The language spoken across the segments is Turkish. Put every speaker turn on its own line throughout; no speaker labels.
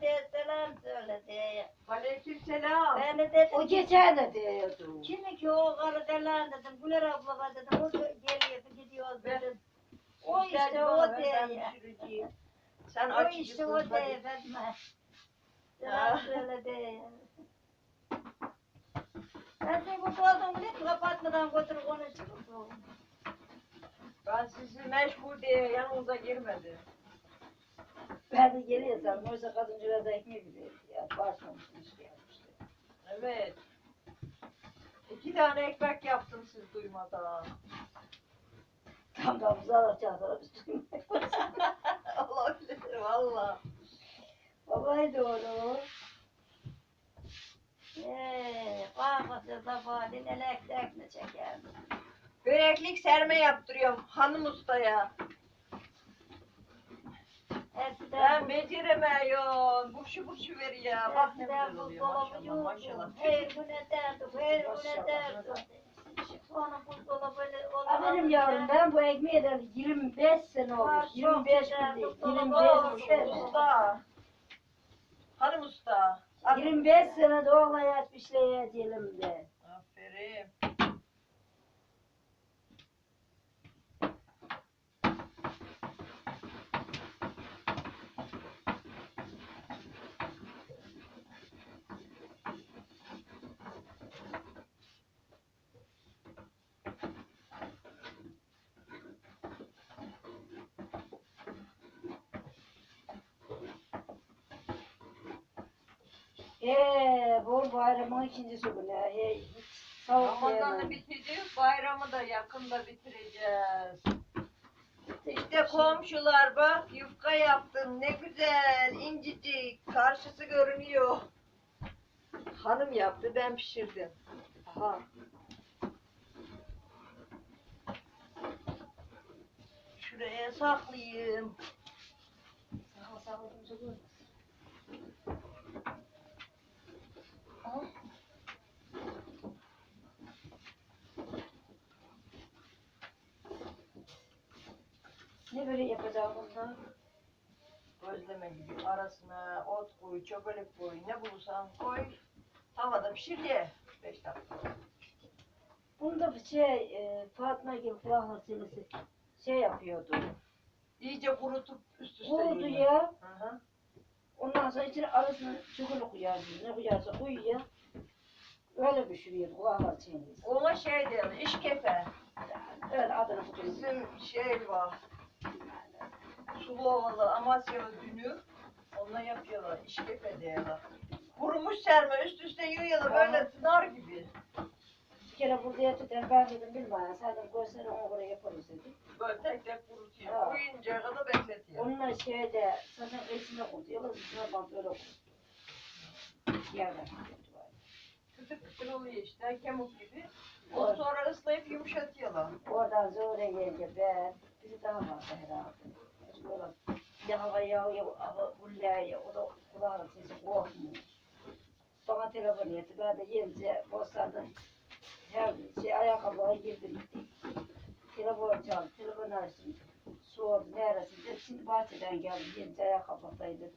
Diye selam söyle diye.
Aleykümselam.
Ben de dedim.
O geçen de diyordu.
Kimi ki o karı delan dedim. Güler abla var dedim. O geliyor gidiyor dedim. O işte o diye.
Sen
O işte o diye Fatma. Selam söyle diye. Ben seni bu oldum bilip kapatmadan götür konuşuruz.
Ben sizi meşgul diye yanınıza girmedim.
Ben de geliyorsam oysa kadıncılar da ekmek gidiyor. Ya başlamışmış gelmişti.
Evet. İki tane ekmek yaptım siz duymadan.
Tam da alacağız sonra biz duymayız.
Olabilir valla.
Babaydı onu.
Eee, sabahleyin elektek mi çeker?
Böreklik serme yaptırıyorum hanım ustaya. Ben beceremiyorum. Burşu burşu veriyor. Bak ne güzel oluyor maşallah maşallah.
Her gün ederdik, her gün
Maşallah.
ederdik. Sonra buzdolabı
Ha benim yavrum ben bu ekmeği de 25 sene olmuş.
Var, çok
25
güzel,
değil.
doktor
25
olmuş,
sene.
Usta. Hanım usta. Hadi.
25 sene de oğla yatmış diyelim de.
Aferin.
Eee bu bayramın ikincisi günü. Hey, hiç sağ
Ramazan'ı bitirdik, bayramı da yakında bitireceğiz. İşte komşular bak yufka yaptım ne güzel incecik karşısı görünüyor. Hanım yaptı ben pişirdim. Aha. Şuraya saklayayım.
Sağ sağ böyle yapacağım bundan?
Gözleme gibi arasına ot koy, çökelek koy, ne bulursan koy. Tavada pişir ye. 5 dakika.
Bunda bir şey e, Fatma gibi kulaklık silisi şey yapıyordu.
İyice kurutup üst üste yiyin.
ya.
Hı hı.
Ondan sonra içine arasına çukurlu koyardı. Ne koyarsa koyuyor. Öyle pişiriyor kulaklık silisi.
Ona şey diyorlar, işkefe.
Öyle adını.
Bizim şey var, Suluovalı Amasyalı dünü. Onunla yapıyorlar, işkefe diyorlar. Kurumuş serme üst üste yığıyorlar böyle nar gibi.
Bir kere burada yatırken ben dedim bilmem sen de görsene ona göre yaparız dedim.
Böyle tek tek kurutuyor. Kuruyuncaya kadar bekletiyor.
Onunla şeyde zaten resmine koyuyorlar. Üstüne bant böyle. Yerden.
Kıtır kıtır oluyor işte, kemik gibi. Onu sonra ıslayıp yumuşatıyorlar.
Oradan sonra gelince ben bizi daha fazla herhalde. Ya hava yağıyor, hava hullayıyor, o da kulağın sesi korkmuyor. Bana telefon etti, ben de yenice bostanın her şey ayakkabıya girdim. Telefon çaldı, telefon açtım. Sordu, neresin dedi, şimdi bahçeden geldim, yenice ayakkabıdaydı.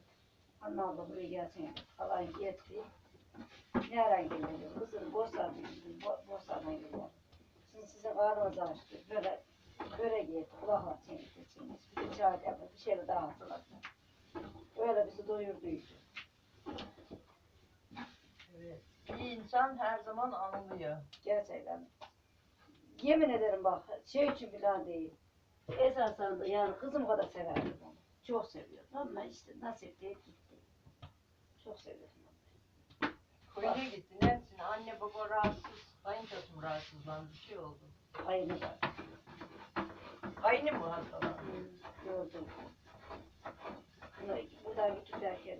Anne abla buraya gelsene, falan gitti. Nereden geliyor? Kızım bostandan bo bostandan geliyor. Şimdi size karnınız açtı. Böyle börek yedi, kulak atayım içiniz. Bir çay yapın, bir şeyler daha hatırlatın. Öyle bizi doyurduydu.
Evet. Bir insan her zaman anılıyor.
Gerçekten. Yemin ederim bak, şey için falan değil. Esasında yani kızım kadar severdim onu. Çok seviyordum ama işte nasip değil gitti. Çok seviyordum.
Köyde gitti. Ne etsin? Anne baba rahatsız. Kayınçosu rahatsızlandı. Bir şey oldu.
Da.
Aynı mı hastalandı?
Gördüm. Bunu buradan gittik derken,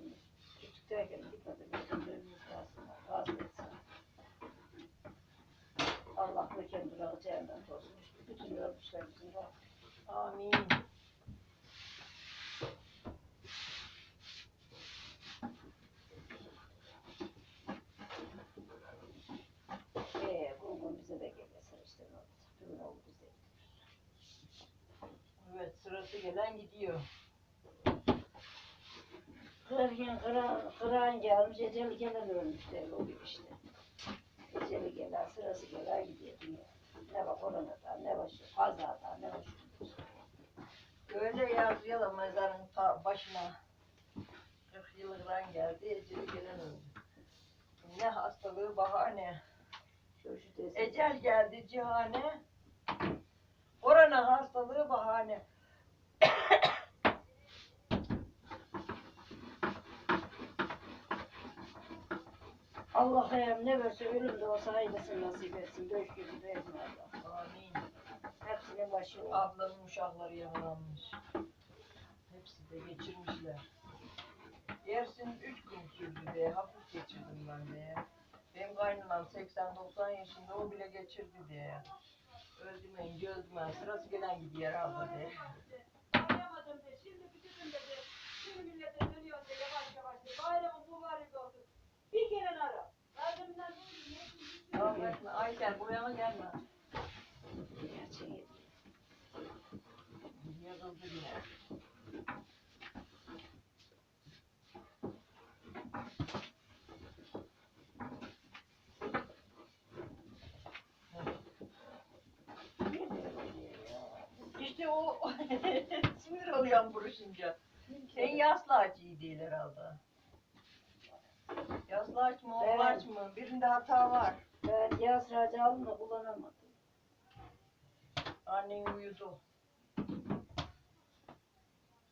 gittik derken gitmedim. Gittim dönmüş aslında. Razı etsin. Allah mekan durağı cehennem olsun. Bütün ölmüşlerimizin.
Amin.
Ee, bu gün bize de gelirse işte ne olacak? Düğün oldu bize.
Sırası gelen gidiyor.
Kız derken kıran, kıran gelmiş, eceli gelen ölmüşler oluyor işte. Eceli gelen, sırası gelen gidiyor. Ne var koronadan, ne var şu kazadan, ne var şu.
Öyle yazıyor da mezarın başına. 40 yıllıktan geldi, eceli gelen öldü. Ne hastalığı bahane. Ecel geldi cihane. Korona hastalığı bahane.
Allah hayır ne verse ölüm de olsa hayırlısını nasip etsin. Döş gibi versin Allah.
Amin.
Hepsinin başı o.
Ablanın uşakları yaralanmış. Hepsi de geçirmişler. Dersin üç gün sürdü de hafif geçirdim ben de. Benim kaynanam 80-90 yaşında o bile geçirdi diye. Öldümen, gözümen, sırası gelen gidiyor abla de.
Anlayamadım de. Şimdi bitirdim dedi. Şimdi millete dönüyor de yavaş yavaş de. Bayramın mübarek olsun. Bir kere ara. Kalbimden
Tamam buraya mı gelme?
Gerçeği.
Yazıldı? İşte o sinir oluyorum buruşunca. Sen yaslı aç iyi değil herhalde. Yaslı aç mı,
Evet.
aç mı? Birinde hata var.
Ben yaz aldım da kullanamadım.
Annen uyudu.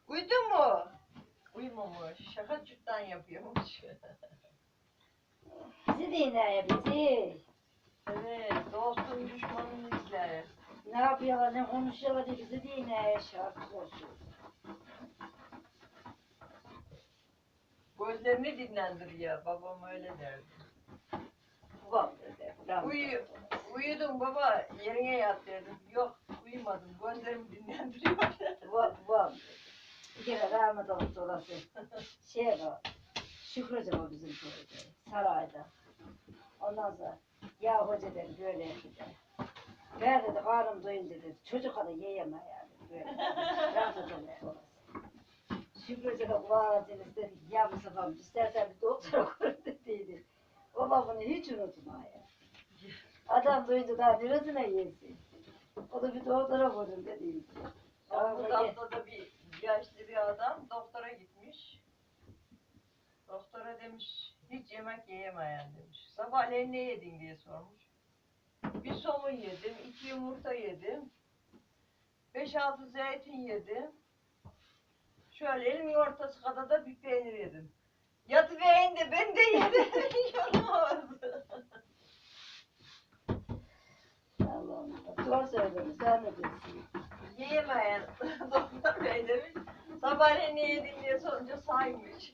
Uyudun mu? Uyumamış. Şaka cütten yapıyormuş.
Bizi dinle bizi.
evet, dostun düşmanını izler.
Ne yapıyorlar ne konuşuyorlar diye bizi dinle şarkı söylüyor.
Gözlerini dinlendiriyor. Babam öyle derdi.
Babam dedi.
Uyu, uyudum baba, yerine yat dedim. Yok, uyumadım. Gözlerimi dinlendiriyor.
Babam, babam. Bir kere rahmet oldu orası. Şey var. Şükrücü o bizim köyde. Sarayda. Ondan sonra ya hoca dedi böyle dedi. Ben dedi karnım doyunca dedi. Çocuk kadar yiyemem yani. Böyle. Rahmet oldu orası. Şükrücü de kulağına dedi. Ya Mustafa istersen bir doktora koy dediydi. Baba bunu hiç unutma ya. Adam duyunca daha neresine yesin. O da bir doktora koydum dediydi.
Ama bu haftada bir yaşlı bir adam doktora gitmiş. Doktora demiş, hiç yemek yiyemeyen demiş. Sabahleyin ne yedin diye sormuş. Bir somun yedim, iki yumurta yedim. Beş altı zeytin yedim. Şöyle elimin ortası kadar da bir peynir yedim. Yatıvereyim de ben de yedim. Yorulmadı.
Allah'ım. Doğru söyledin. Sen ne diyorsun?
Yiyemeyen doktor bey demiş. Sabahleyin ne yedin diye sorunca saymış.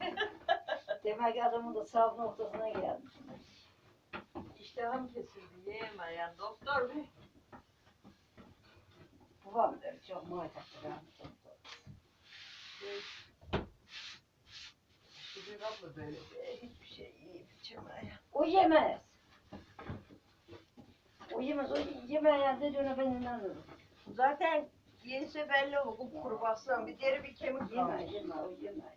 Demek adamın da saf noktasına gelmiş.
İştahım kesildi yiyemeyen doktor bey.
Babam der çok muhataptır rahmet oldu.
Şimdi abla böyle de hiçbir şey yiyip içemeyen.
O yemez. O yemez. O yemeyen dediğine ben inanırım.
Zaten yense belli olur. Kupkuru bassan bir deri bir kemik
Yeme,
kalmış.
yeme, o yeme.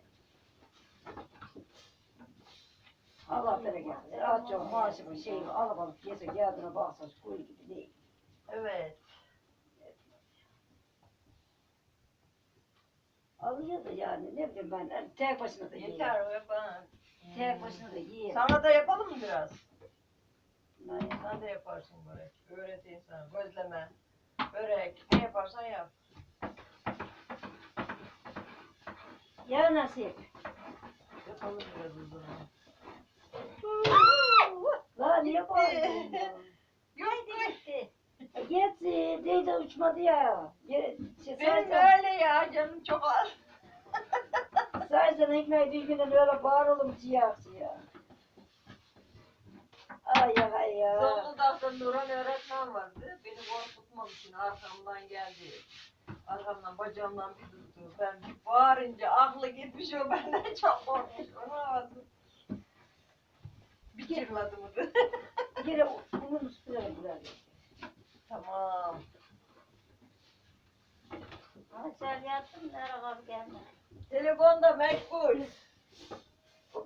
Allah bereketli. Az çok maaşı bir şey alıp alıp yese geldiğine baksa kuyu gibi değil.
Evet.
Alıyor da yani ne bileyim ben yani tek başına da yiyor.
Yeter o yapalım.
Tek başına da yiyor.
Sana da yapalım mı biraz?
Yani
Sen de yaparsın börek. Öğreteyim sana. Gözleme, börek. Ne yaparsan yap.
ya nasip.
Yapalım biraz o zaman.
La niye bağırdın ya?
Yok be.
Gitti. Gitti. Değil de uçmadı ya. Ye- Şey,
Benim
sadece,
öyle ya canım çok az.
sadece ekmeği bir günden öyle bağıralım ciğer ciğer. Ay ya ay ya.
Zonguldak'ta Nuran öğretmen vardı. Beni korkutmak için arkamdan geldi. Arkamdan bacağımdan bir tuttu. Ben bir bağırınca aklı gitmiş o benden çok korkmuş. Onu aldım. Bir çırladı mı?
Yine bunun üstüne gider.
Tamam.
Ama sen yattın nereye kalk gelme.
Telefonda meşgul.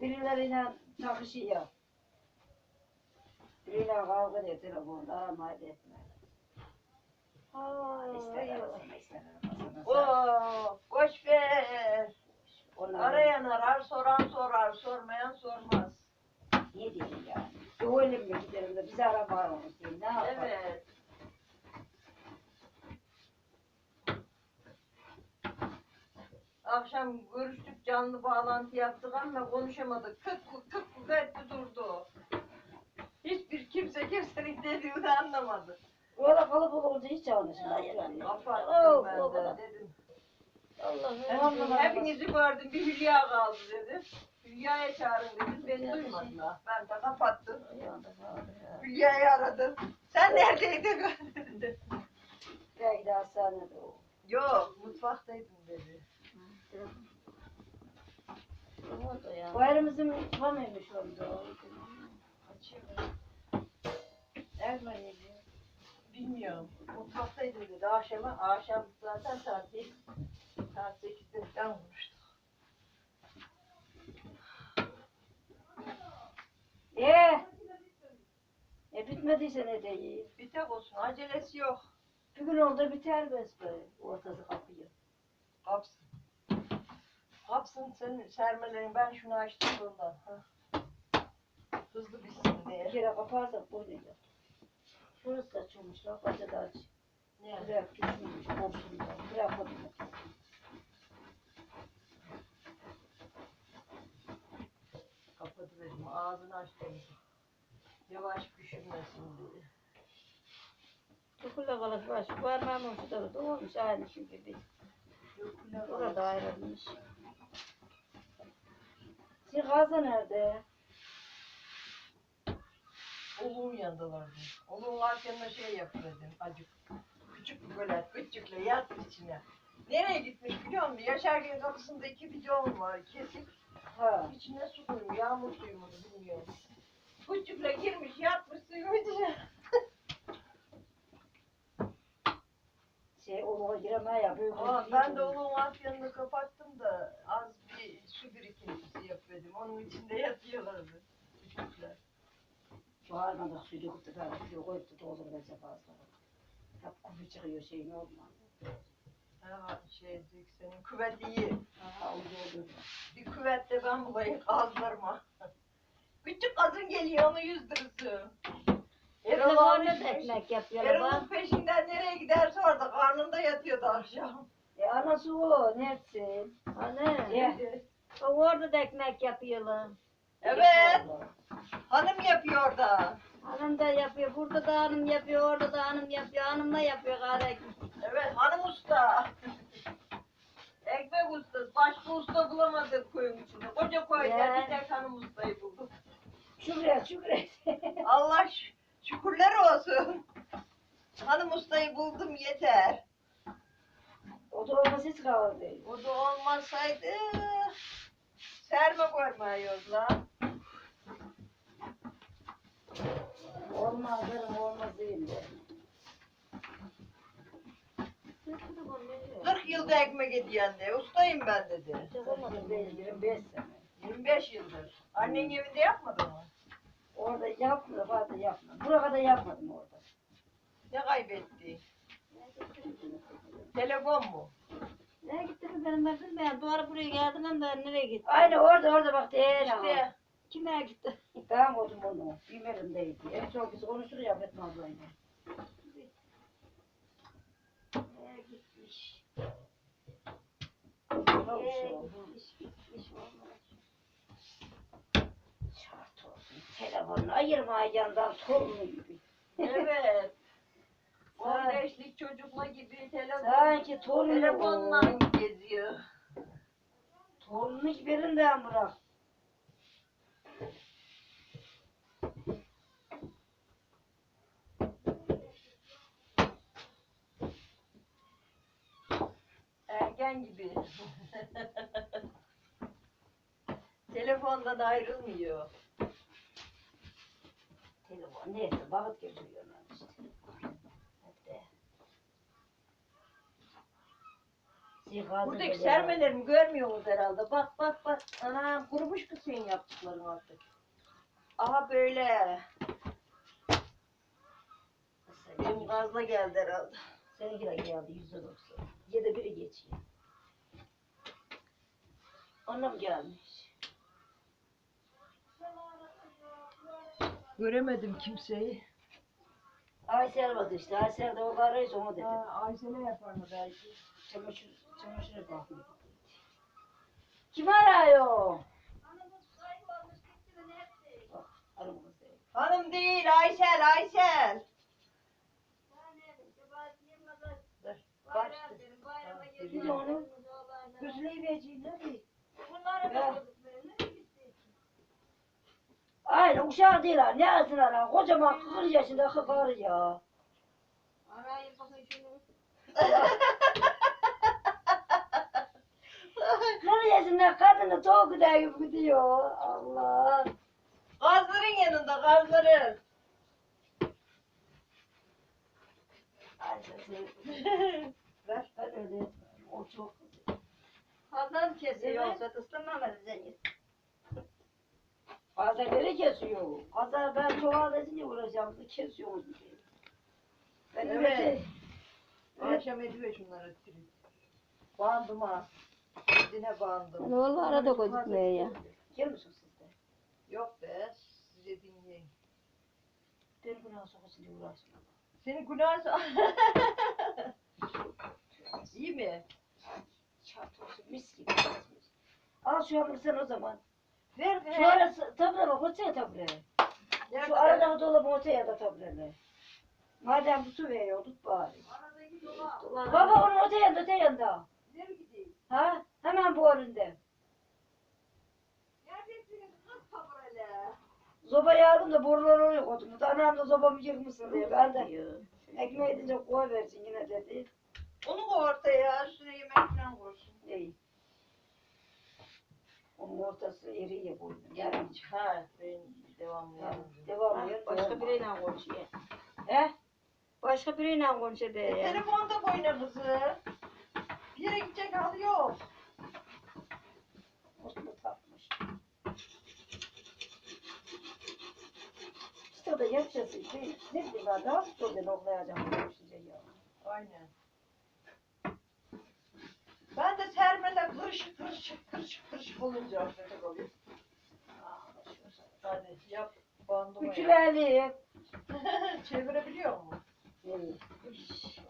Birileriyle takışıyor. Biriyle kavga ediyor telefonda aramayı etme. İster arasana ister aramasana.
Oo, boş ver. Arayan arar, soran sorar, sormayan sormaz.
ne diyeyim yani. Öyle mi gidelim de bizi aramayalım diyeyim. Ne yapalım?
Evet. Akşam görüştük, canlı bağlantı yaptık ama konuşamadık. Kık kık kık etti durdu. Hiçbir kimse kimsenin dediğini anlamadı.
O da kalabalık olunca hiç anlaşılmıyor.
Kapattım ben de dedim.
Allah'ım.
Hepinizi, gördüm, bir Hülya kaldı dedim. Hülya'ya çağırın dedim, beni duymadılar. Ben de kapattım. Hülya'yı aradım. Sen neredeydin?
Belki de hastanede o.
Yok, mutfaktaydım dedi.
Bayramımızın tam mıymış onda?
Açayım.
Erman yedi.
Bilmiyorum. Mutfaktaydım dedi. Akşama, akşam zaten saat 7, saat 8'de falan vurmuştuk.
Ee? E bitmediyse ne diyeyim?
Bir tek olsun, acelesi yok.
Bir gün oldu biter besbelli. Ortası kapıyor.
Kapsın. Kapsın senin sermelerin. Ben şunu açtım ondan. Ha. Hızlı bitsin
Bir
diye.
kere kaparsak böyle yap. Şurası da açılmış. Bak baca da aç.
Ne?
Bırak düşmüş. Boşluğunda. Bırak onu.
Kapadı dedim. Ağzını açtım. Yavaş pişirmesin dedi.
Tukula kalıp baş. Parmağım ortada da olmuş aynı şu gibi.
Ne var?
ayrılmış. Gazda nerede?
Yanındalardı. Oluğun varken de şey yap dedim. Acık. Küçük bir böyle küçükle yat içine. Nereye gitmiş biliyor musun? Yaşarken kapısında iki bidon var. Kesik.
Ha.
İçine su koymuş. Yağmur suyu mu bilmiyorum. Küçükle girmiş yatmış suyun içine.
Şey oluğa giremeye ya. Büyük
Aa,
bir
ben de
şey
alt yanını kapattım da su birikintisi yapıyordum. Onun içinde yatıyorlardı. Küçükler.
Şu harmanda suyu döküp de ben suyu koyup da doldurmayacak fazla. Hep kumu çıkıyor şeyin olmaz.
Ha, şey senin küvet iyi.
Ha, o doldur.
Bir küvette ben bulayım kaldırma. Küçük kadın geliyor onu yüzdürsün. Erol
da
almış.
ekmek yapıyorlar
Erol'un peşinden nereye giderse orada karnında yatıyordu akşam.
E anası o, neresin? Anne.
Evet.
Orada da ekmek yapıyorlar.
Evet. Hanım yapıyor da.
Hanım da yapıyor, burada da hanım yapıyor, orada da hanım yapıyor, hanım da yapıyor ekmek.
Evet hanım usta. Ekmek ustası. Başka usta bulamadık koyun içinde. Koca koyda bir tek hanım ustayı bulduk.
Şükret, şükret.
Allah şükürler olsun. Hanım ustayı buldum yeter.
O da olmaz hiç kaldı.
O da olmasaydı serme koymuyoruz lan.
Olmaz derim, olmaz değil de.
40 yılda ekmek ediyen de ustayım ben dedi.
Olmadı değil, 25 sene.
25 yıldır. Annen evinde yapmadın mı?
Orada yapmıyor, fazla yapmadım. Buraya da yapmadım orada.
Ne kaybetti? Telefon mu?
Nereye gitti mi benim ben bilmiyorum. Doğru buraya geldim ama ben nereye gittim?
Aynı orada orada bak değil ama.
İşte
Kime gitti?
Ben oldum onu. Bilmerimdeydi. En çok biz konuşur ya Fatma ablayla.
Nereye gitmiş? Nereye
şey oldu.
gitmiş, gitmiş olmaz.
Şart olsun. Telefonunu ayırmayacaksın torunu gibi.
evet. 15'lik çocukla gibi telefon.
Sanki torunu
Telefonla geziyor.
Torununu birinden bırak.
Ergen gibi. Telefondan ayrılmıyor.
Telefon neyse vakit geçiriyorlar işte. Hadi.
Pisliği kaldı.
Buradaki sermelerimi görmüyorsunuz herhalde. Bak bak bak. Anam kurumuş kız senin yaptıkların artık. Aha böyle. Benim gazla geldi herhalde.
Seninki de geldi yüzde doksan. Yedi biri geçiyor. Annem gelmiş.
Göremedim kimseyi.
Aysel vardı işte. Aysel de o karıysa onu dedi.
Ayşe ne yapar mı belki?
Çamaşır, çamaşır bakıyor. Kim arıyor? Bak, değil.
Hanım değil Aysel. Dur. Kaçtı.
Bir de onu gözüne vereceğim ne diyeyim? Aynen uşağı değil ha. Ne yazdılar ha? Kocaman 40 yaşında kıkarı ya.
Arayın bakın şunu.
Nereyesinler kadını toğu kadar gibi gidiyor. Allah.
Gazların yanında gazların.
Ver ben öyle. O çok.
Adam kesiyor yoksa ıslanmamaz seni.
Kazaları kesiyor. Kaza ben çoğal edince uğraşacağım. Kesiyoruz bir şey. Ben
Evet.
öyle
Akşam ediyor şunları trip. Bandım ha. Dine bandım.
Ne oldu arada gözükmüyor ya.
Gel misin siz de?
Yok be size dinleyin.
Ben buna sokasın diye uğraşmam.
Seni günah İyi mi?
Çat olsun mis gibi. Al şu yapını sen o zaman.
Ver ver.
Şu arası tabure bak ortaya tabure. Şu arada dolabı ortaya da tabureler. Madem bu su veriyor tut bari.
Aradaki dolap.
Baba onun öte yanda öte yanda.
Nereye gideyim?
Ha? Hemen bu önünde.
Neredesiniz kız taburele?
Zobayı aldım da boruları oraya koydum. Da Anam da zobamı yıkmışsın diye. Ben de ekmeği edince koy versin yine dedi.
Onu koy ortaya. Üstüne yemek falan koysun.
İyi. Ortası eriye koydum. Yani
Ha ben devamlı
Ha,
yapıyorum.
devam et.
Başka biriyle konuşuyor.
He?
Başka biriyle konuşuyor de
E,
ya.
telefonda koyna kızı. Bir yere gidecek hal yok.
Mutlu takmış. İşte o da yapacağız. Ne, ne bileyim ben daha çok ben oklayacağım. Konuşunca ya.
Aynen. Ben de sermede kırışık kırışık kırışık kırışık olunca affedek oluyor. Hadi yap bandıma yap.
Ütülerli.
Çevirebiliyor musun?
Evet.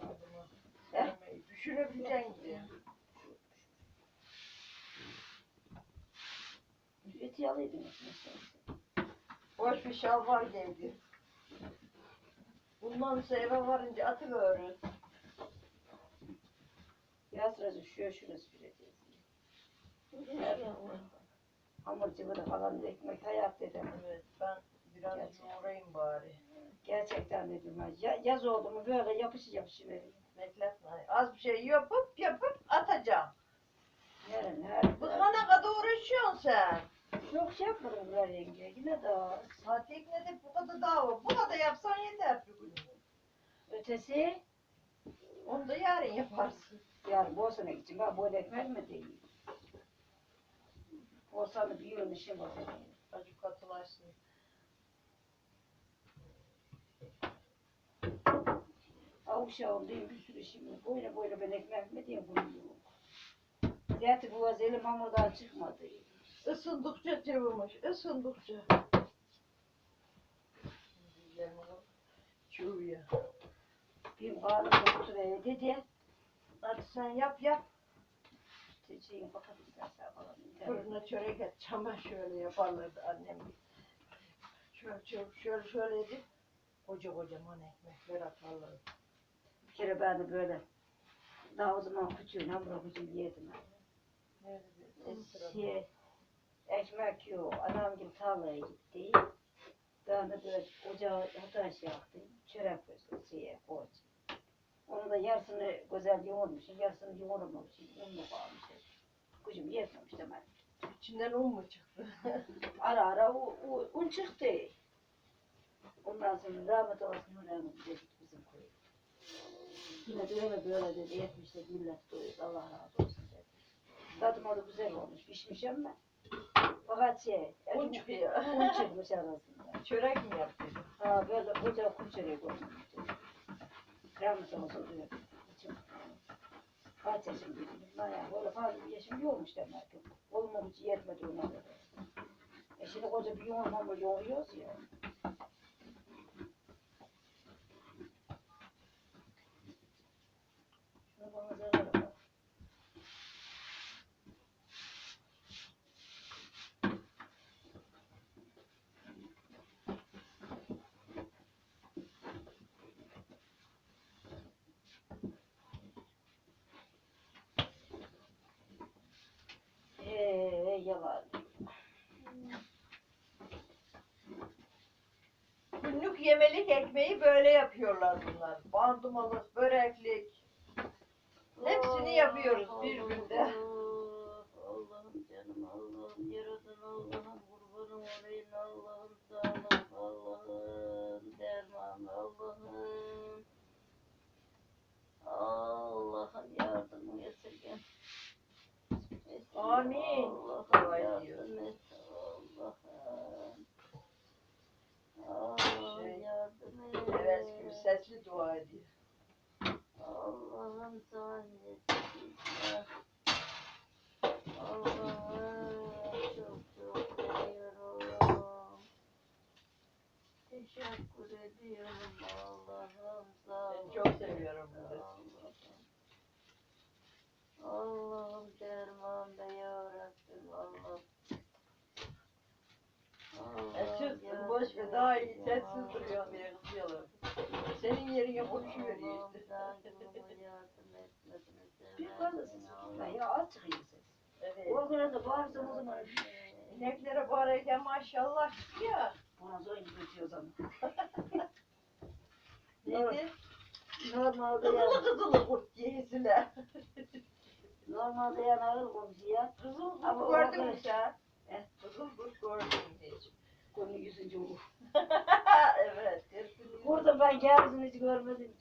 Bandıma.
He?
Düşünebileceksin gibi.
Eti.
Boş bir şalvar geldi. Bundan sonra eve varınca atıverin.
Biraz üşüyor şurası süreceğiz. Hamur cıvırı falan ekmek hayat dedim.
Evet ben biraz
Gerçekten.
yoğurayım bari.
Gerçekten dedim ha. Ya, yaz oldu mu böyle yapışı yapışı veriyor.
Bekletme. Az bir şey yapıp yapıp atacağım.
Yarın her
Bıkana kadar uğraşıyorsun sen.
Yok şey yapmadım bunlar yenge. Yine daha
Saatlik ne de bu kadar daha var. Bu kadar yapsan yeter bir gün.
ötesi
Onu da yarın yaparsın.
Yani Bosna'ya gideceğim. Ben böyle ekmek mi değil? Bosna'da bir yığın işim var.
Acık katılaşsın.
Avuşağım diyeyim bir sürü işim var. Böyle böyle ben ekmek mi diyeyim bunu yok. Zaten bu vaz elim hamurdan çıkmadı.
Isındıkça cıvımış. Isındıkça. Çuğuya.
Bir karnım oturuyor dedi.
Hadi sen yap yap.
Çiçeğin bakabilirsen falan.
Fırına çörek et. Çama şöyle yaparlardı annem. Şöyle şöyle şöyle şöyle edip koca kocaman ekmekler atarlardı.
Bir kere ben de böyle daha o zaman küçüğüm hamur küçüğüm yedim.
Nerede?
Şey, ekmek yok. Anam gibi tarlaya gitti. Ben de böyle ocağa ateş yaktım. Çörek közü şeye koç. Onu da yarısını güzel yoğurmuşum, yarısını yoğurmamışım. Unlu kalmış. Kuzum yetmemiş demek.
İçinden un mu çıktı?
Ara ara u, u, un çıktı. Ondan sonra rahmet olsun rahmet dedik bizim koyu. Yine de öyle böyle dedi. Yetmiş de millet doyuyor. Allah razı olsun dedi. Tadım orada güzel olmuş. Pişmiş ama. Fakat şey.
Un çıkıyor.
Un çıkmış arasında.
Çörek mi yaptın?
Ha böyle koca kum çörek olmuş. Kremli olsa diyor. Kaç yaşım dedim. Bayağı böyle fazla bir yaşım yokmuş demek ki. İçin yetmedi ona göre. E şimdi koca bir yoğun hamur yoğuruyoruz ya. Şunu bana zarara bak. Eee yalan.
Günlük yemelik ekmeği böyle yapıyorlar bunlar. Bandumalık, böreklik. Hepsini yapıyoruz bir günde.
Teşekkür ediyorum Allah'ım sağ ol.
çok seviyorum.
Allah'ım. Allah'ım derman da yarabbim Allah'ım.
Sessiz boş ver. Daha iyi sessiz duruyor diye kızıyorlar. Senin yerine konuşuveriyor işte.
Bir fazla ses tutma ya az çıkıyor ses.
Evet.
O kadar da bağırsın o zaman.
İneklere bağırırken maşallah çıkıyor.
Ona zor gidiyor o zaman.
Neydi?
Normalde
Kızılı kızılı kurt yeğizine.
normalde yani ağır komşuya.
Kızıl
Ama
kurt gördün mü
kadar-
sen?
He?
Kızıl kurt gördün mü?
Konu yüzüncü olur.
evet. hepsini-
Burada ben geldim hiç görmedim.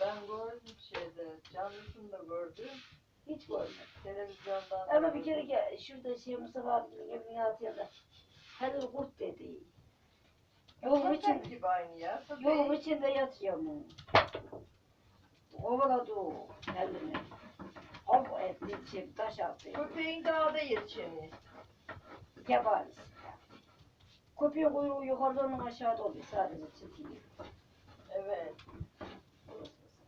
Ben gördüm şeyde. Canlısını da gördüm.
Hiç görmedim.
Televizyondan. da
Ama bir kere gel, şurada şey Mustafa abinin evinin altında. Hadi kurt dedi. Yolun
Köpek
için,
gibi aynı ya.
yolun içinde yatıyor mu? Kovaladı o elini. Hop etti, şey, taş attı.
Köpeğin dağda yetişeni.
Yaparız. Köpeğin kuyruğu yukarıdan aşağıda oluyor sadece çizgiyi.
Evet.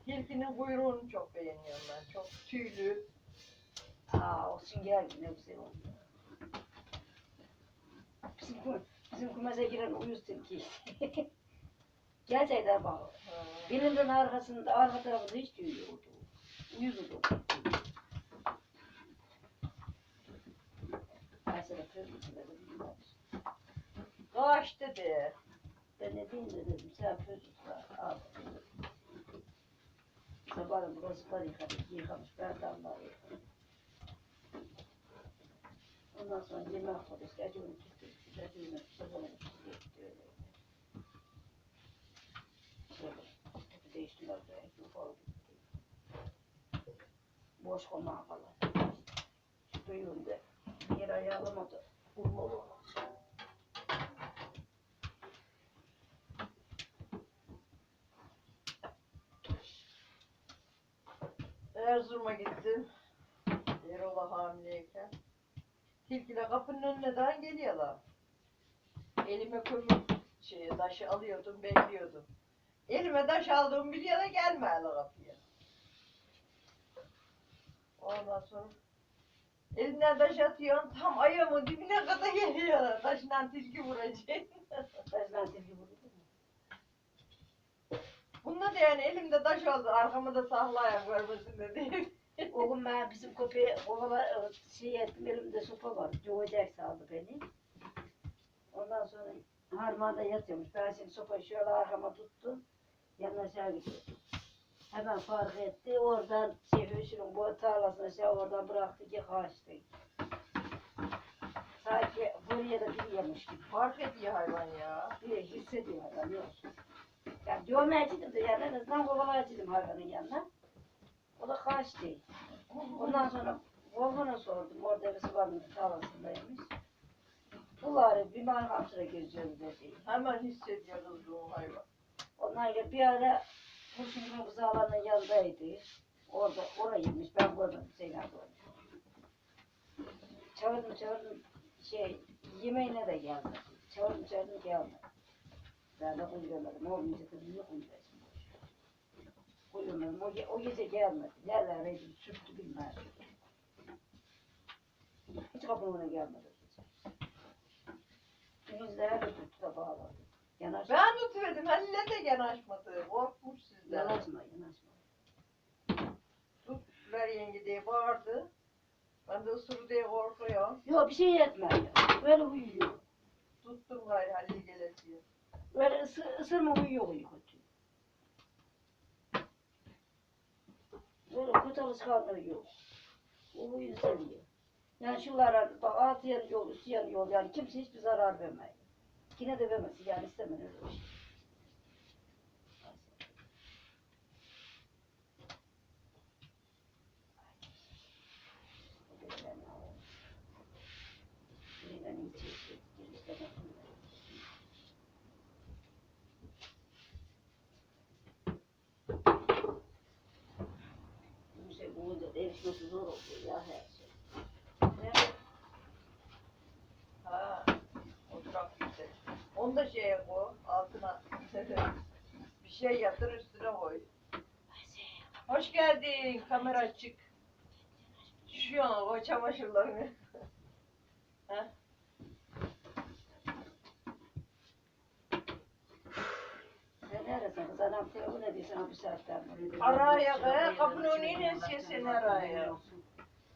Tilkinin kuyruğunu çok beğeniyorum ben. Çok tüylü.
Aa o sünger ne güzel oluyor. Bizim, bizim kumese giren uyuz tilki. Gerçekten bak. Birinden arkasında, arka tarafında hiç tüy yoktu. Uyuz oldu. Kayseri.
Kaç dedi.
Ben ne diyeyim de dedim, sen pözlük var, al. Sabahın burası var yıkadık, yıkamış, ben damlar yıkadım. Ondan sonra yemek koyduk, acını sabahın tuttuk, Boş konağa falan. Şu duyuğunda bir yere ayarlamadı, vurmalı ona.
Erzurum'a gittim. Erol'a hamileyken. Tilkiler kapının önünden geliyorlar. Elime kömür şey, taşı alıyordum, bekliyordum. Elime taş aldığımı biliyorlar gelmiyorlar kapıya. Ondan sonra elinden taş atıyorsun tam ayağımın dibine kadar geliyorlar. Taşla tilki vuracak.
Bezlen tilki?
Bunda da yani elimde taş oldu arkamı da sallayan görmesin de diye.
O gün ben bizim köpeğe kovala şey ettim elimde sopa var. Doğacak saldı beni. Ondan sonra harmanda yatıyormuş. Ben şimdi sopayı şöyle arkama tuttum. Yanına aşağı gittim. Hemen fark etti. Oradan şey Hüsnü'nün bu tarlasına aşağı oradan bıraktı ki kaçtı. Sanki buraya da biliyormuş gibi.
Fark ediyor hayvan ya.
Bir hissediyor adam yok. Ben dövmeyecektim de yani en azından kovalayacaktim hayvanın yanına. O da kaçtı. Ondan sonra Volkan'a sordum. Orada birisi varmış tarlasındaymış. Bunları bir merham sıra geziyoruz dedi.
Hemen hissediyor kızım hayvan.
Onlar bir ara kurşun buzağlarının yanındaydı. Orada orayıymış. Ben gördüm Zeynep gördüm. Çağırdım çağırdım şey yemeğine de geldi. Çağırdım çağırdım geldi. Ben de kuyuyorum. Olmayınca kızım niye kuyuyorsun? Kuyuyorum. O, ge- o gece gelmedi. Neredeydi sürttü bilmem. Hiç kapının önüne gelmedi. Yüzlere de tuttu bağladı. Yanaş.
Ben tutuverdim. Halle de yanaşmadı. Korkmuş sizden.
Yanaşma yanaşma.
Tut ver yenge diye bağırdı. Ben de ısırı diye korkuyorum.
Yok bir şey etmiyor. Böyle uyuyor.
Tuttum gayrı Halil gelesiye.
Böyle ısı, ısırma uyuyor uyuyor. Böyle kötü alışkanlığı yok. O huyu seviyor. Yani şunlara bak altı yanı yol, üstü yanı yol. Yani kimse hiçbir zarar vermiyor. Yine de vermez. Yani istemez öyle bir şey. Bu şey da erişmesi zor oluyor ya her şey.
Ha, oturak gitti. Onu da şeye koy, altına. bir şey yatır üstüne koy. Hoş geldin, kamera açık. Şu an o çamaşırlarını. ha?
Sen neredesin kız? Anam telefon ediyor sana bir saatten.
Araya be, kapının önüne sesini araya.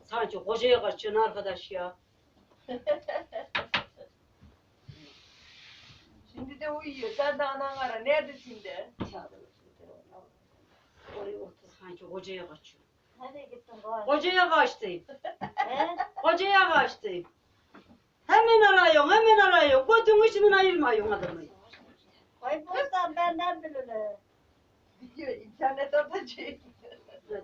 Sanki kocaya kaçıyorsun arkadaş ya.
Şimdi de uyuyor. Sen de anan ara. Neredesin de?
Çağırıyor telefonu. Oraya otur.
Sanki kocaya kaçıyor.
Nereye gittin bari?
Kocaya kaçtım.
He?
Kocaya kaçtım. Hemen arıyorsun, hemen arıyorsun. Götün içinden ayırmıyorsun adamı.
Kaybolsan benden bilirler.
Gidiyor. internet atacak.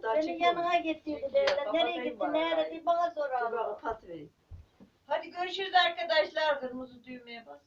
Daha
Senin
çekiyorum.
yanına gittiydi
kapatayım
Nereye gitti, nerede bana
Dur bak
sorar.
kapat vereyim.
Hadi görüşürüz arkadaşlar. Kırmızı düğmeye bas.